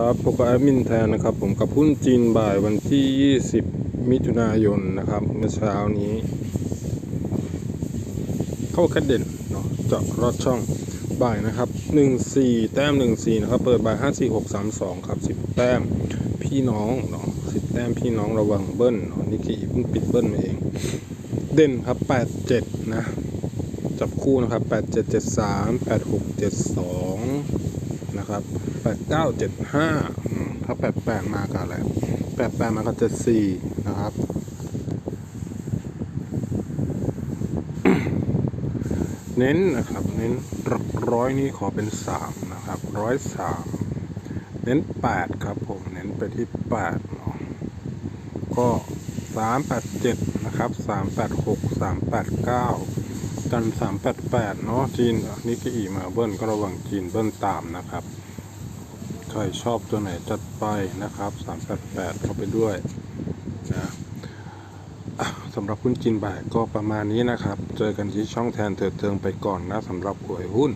ครับพบกับแอดมินแทนนะครับ ผมกับหุ้นจีนบ่ายวันที่ 20 มิถุนายนนะครับ เมื่อเช้านี้ เข้าแค่เด่นเนาะเจาะรอดช่องบ่ายนะครับ 14 แต้ม 14 นะครับ เปิดบ่าย 54632 ครับ 10 แต้มพี่น้องเนาะ10 แต้มพี่น้องระวังเบิ้ลเนาะนิกกี้เพิ่งปิดเบิ้ลมาเอง เด่นครับ 87 นะ จับคู่นะครับ 8773 8672 นะครับ8975อืมถ้า88มากับอะไร88มากับ74นะครับเน้นนะครับ เน้นร้อยนี้ขอเป็น3นะครับร้อยสามเน้น8ครับผมเน้นไปที่8เนาะก็387นะครับ386 389กััน388เนาะจีนนิกเกอีมาเบิ้ลก็ระวังจีนเบิ้ลตามนะครับ ใครชอบตัวไหนจัดไปนะครับ388เข้าไปด้วยนะสำหรับหุ้นจีนบ่ายก็ประมาณนี้นะครับ เจอกันที่ช่องแทนเถิดเทิงไปก่อนนะสำหรับหวยหุ้น